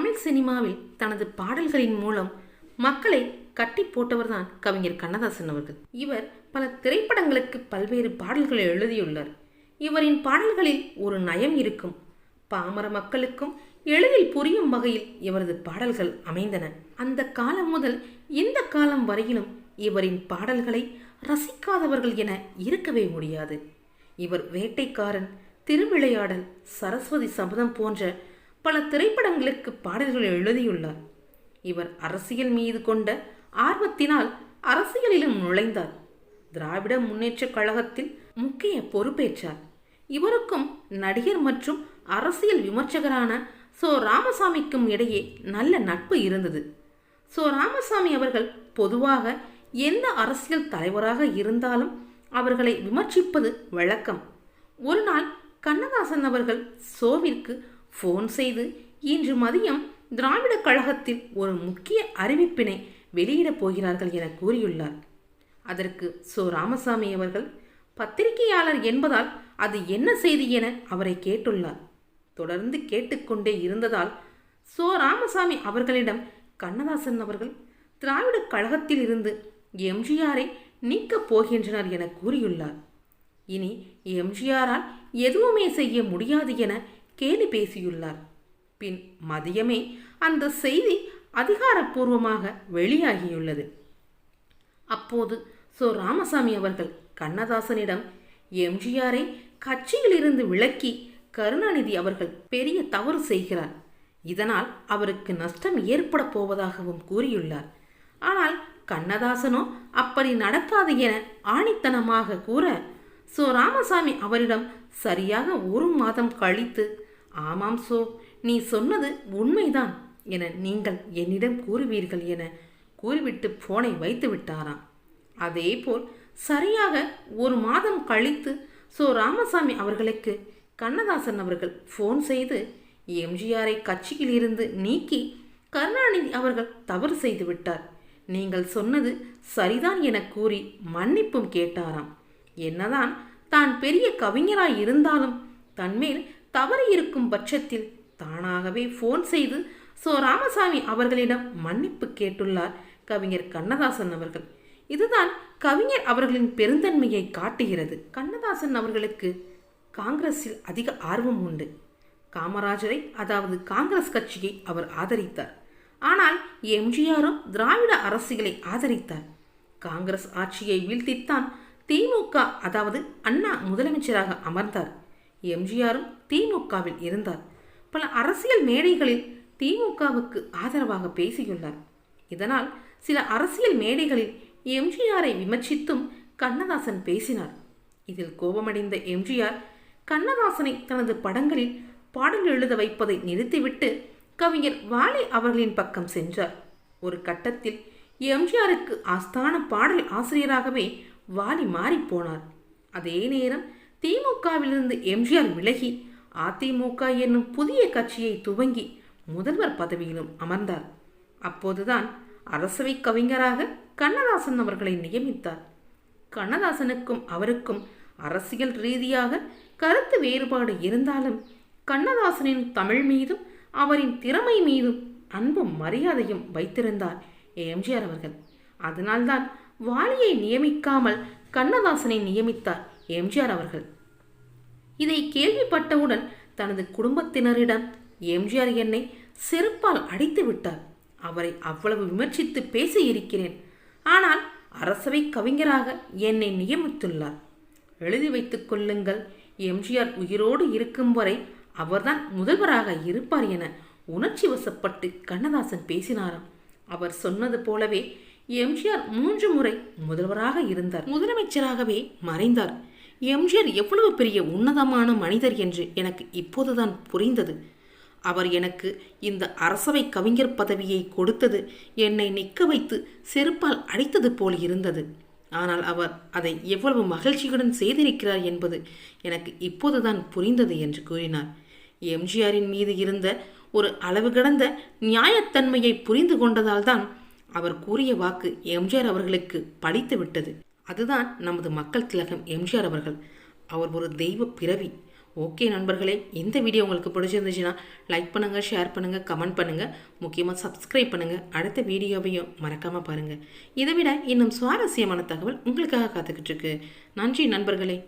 தமிழ் சினிமாவில் தனது பாடல்களின் மூலம் மக்களை கட்டி போட்டவர்தான் கவிஞர் கண்ணதாசன் அவர்கள். இவர் பல திரைப்படங்களுக்கு பல்வேறு பாடல்களை எழுதியுள்ளார். இவரின் பாடல்களில் ஒரு நயம் இருக்கும். பாமர மக்களுக்கும் எளிதில் புரியும் வகையில் இவரது பாடல்கள் அமைந்தன. அந்த காலம் முதல் இந்த காலம் வரையிலும் இவரின் பாடல்களை ரசிக்காதவர்கள் என இருக்கவே முடியாது. இவர் வேட்டைக்காரன் திருவிளையாடல் சரஸ்வதி சபதம் போன்ற பல திரைப்படங்களுக்கு பாடல்கள் எழுதியுள்ளார். இவர் அரசியல் மீது கொண்ட ஆர்வத்தினால் அரசியலிலும் நுழைந்தார். திராவிட முன்னேற்றக் கழகத்தில் முக்கிய பொறுப்பேற்றார். இவருக்கும் நடிகர் மற்றும் அரசியல் விமர்சகரான சோ. ராமசாமிக்கும் இடையே நல்ல நட்பு இருந்தது. சோ. ராமசாமி அவர்கள் பொதுவாக எந்த அரசியல் தலைவராக இருந்தாலும் அவர்களை விமர்சிப்பது வழக்கம். ஒரு நாள் கண்ணதாசன் அவர்கள் சோவிற்கு ஃபோன் செய்து இன்று மதியம் திராவிட கழகத்தில் ஒரு முக்கிய அறிவிப்பினை வெளியிடப் போகிறார்கள் என கூறியுள்ளார். அதற்கு சோ. ராமசாமி அவர்கள் பத்திரிகையாளர் என்பதால் அது என்ன செய்தி என அவரை கேட்டுள்ளார். தொடர்ந்து கேட்டுக்கொண்டே இருந்ததால் சோ. ராமசாமி அவர்களிடம் கண்ணதாசன் அவர்கள் திராவிட கழகத்தில் இருந்து எம்ஜிஆரை நீக்கப் போகின்றனர் என கூறியுள்ளார். இனி எம்ஜிஆரால் எதுவுமே செய்ய முடியாது என கேலி பேசியுள்ளார். பின் மதியமே அந்த செய்தி அதிகாரப்பூர்வமாக வெளியாகியுள்ளது. அப்போது சோ ராமசாமி அவர்கள் கண்ணதாசனிடம் எம்ஜிஆரை கட்சியிலிருந்து விலக்கி கருணாநிதி அவர்கள் பெரிய தவறு செய்கிறார். இதனால் அவருக்கு நஷ்டம் ஏற்பட போவதாகவும் கூறியுள்ளார். ஆனால் கண்ணதாசனோ அப்படி நடக்காது என ஆணித்தனமாக கூற சோ ராமசாமி அவரிடம் சரியாக ஒரு மாதம் கழித்து ஆமாம் சோ நீ சொன்னது உண்மைதான் என நீங்கள் என்னிடம் கூறுவீர்கள் என கூறிவிட்டு போனை வைத்து விட்டாராம். அதேபோல் சரியாக ஒரு மாதம் கழித்து சோ ராமசாமி அவர்களுக்கு கண்ணதாசன் அவர்கள் ஃபோன் செய்து எம்ஜிஆரை கட்சியில் இருந்து நீக்கி கருணாநிதி அவர்கள் தவறு செய்து விட்டார். நீங்கள் சொன்னது சரிதான் என கூறி மன்னிப்பும் கேட்டாராம். என்னதான் தான் பெரிய கவிஞராய் இருந்தாலும் தன்மேல் தவறு இருக்கும் பட்சத்தில் தானாகவே ஃபோன் செய்து சோ ராமசாமி அவர்களிடம் மன்னிப்பு கேட்டுள்ளார் கவிஞர் கண்ணதாசன் அவர்கள். இதுதான் கவிஞர் அவர்களின் பெருந்தன்மையை காட்டுகிறது. கண்ணதாசன் அவர்களுக்கு காங்கிரஸில் அதிக ஆர்வம் உண்டு. காமராஜரை அதாவது காங்கிரஸ் கட்சியை அவர் ஆதரித்தார். ஆனால் எம்ஜிஆரும் திராவிட அரசியலை ஆதரித்தார். காங்கிரஸ் ஆட்சியை வீழ்த்தித்தான் திமுக அதாவது அண்ணா முதலமைச்சராக அமர்ந்தார். எம்ஜிஆரும் திமுகவில் இருந்தார். பல அரசியல் மேடைகளில் திமுகவுக்கு ஆதரவாக பேசியுள்ளார். இதனால் சில அரசியல் மேடைகளில் எம்ஜிஆரை விமர்சித்தும் கண்ணதாசன் பேசினார். இதில் கோபமடைந்த எம்ஜிஆர் கண்ணதாசனை தனது படங்களில் பாடல் எழுத வைப்பதை நிறுத்திவிட்டு கவிஞர் வாலி அவர்களின் பக்கம் சென்றார். ஒரு கட்டத்தில் எம்ஜிஆருக்கு ஆஸ்தான பாடல் ஆசிரியராகவே வாலி மாறிப்போனார் அதே நேரம் திமுகவிலிருந்து எம்ஜிஆர் விலகி அதிமுக என்னும் புதிய கட்சியை துவங்கி முதல்வர் பதவியிலும் அமர்ந்தார். அப்போதுதான் அரசவை கவிஞராக கண்ணதாசன் அவர்களை நியமித்தார். கண்ணதாசனுக்கும் அவருக்கும் அரசியல் ரீதியாக கருத்து வேறுபாடு இருந்தாலும் கண்ணதாசனின் தமிழ் மீதும் அவரின் திறமை மீதும் அன்பும் மரியாதையும் வைத்திருந்தார் எம்ஜிஆர் அவர்கள். அதனால்தான் வாலியை நியமிக்காமல் கண்ணதாசனை நியமித்தார் எம்ஜிஆர் அவர்கள். இதை கேள்விப்பட்டவுடன் தனது குடும்பத்தினரிடம் எம்ஜிஆர் என்னை செருப்பால் அடித்து விட்டார். அவரை அவ்வளவு விமர்சித்து பேசி இருக்கிறேன் ஆனால் அரசவை கவிஞராக என்னை நியமித்துள்ளார். எழுதி வைத்துக் கொள்ளுங்கள் எம்ஜிஆர் உயிரோடு இருக்கும் வரை அவர்தான் முதல்வராக இருப்பார் என உணர்ச்சி வசப்பட்டு கண்ணதாசன் பேசினாராம். அவர் சொன்னது போலவே எம்ஜிஆர் மூன்று முறை முதல்வராக இருந்தார். முதலமைச்சராகவே மறைந்தார். எம்ஜிஆர் எவ்வளவு பெரிய உன்னதமான மனிதர் என்று எனக்கு இப்போதுதான் புரிந்தது. அவர் எனக்கு இந்த அரசவை கவிஞர் பதவியை கொடுத்தது என்னை நிற்க வைத்து செருப்பால் அடித்தது போல் இருந்தது. ஆனால் அவர் அதை எவ்வளவு மகிழ்ச்சியுடன் செய்திருக்கிறார் என்பது எனக்கு இப்போதுதான் புரிந்தது என்று கூறினார். எம்ஜிஆரின் மீது இருந்த ஒரு அளவு கடந்த நியாயத்தன்மையை புரிந்து கொண்டதால்தான் அவர் கூறிய வாக்கு எம்ஜிஆர் அவர்களுக்கு படித்து விட்டது அதுதான் நமது மக்கள் திலகம் எம்ஜிஆர் அவர்கள். அவர் ஒரு தெய்வ பிறவி. ஓகே நண்பர்களே இந்த வீடியோ உங்களுக்கு பிடிச்சிருந்துச்சுன்னா லைக் பண்ணுங்கள் ஷேர் பண்ணுங்கள் கமெண்ட் பண்ணுங்கள் முக்கியமாக சப்ஸ்கிரைப் பண்ணுங்கள் அடுத்த வீடியோவையும் மறக்காமல் பாருங்கள் இதை விட இன்னும் சுவாரஸ்யமான தகவல் உங்களுக்காக காத்துக்கிட்டு இருக்கு. நன்றி நண்பர்களே.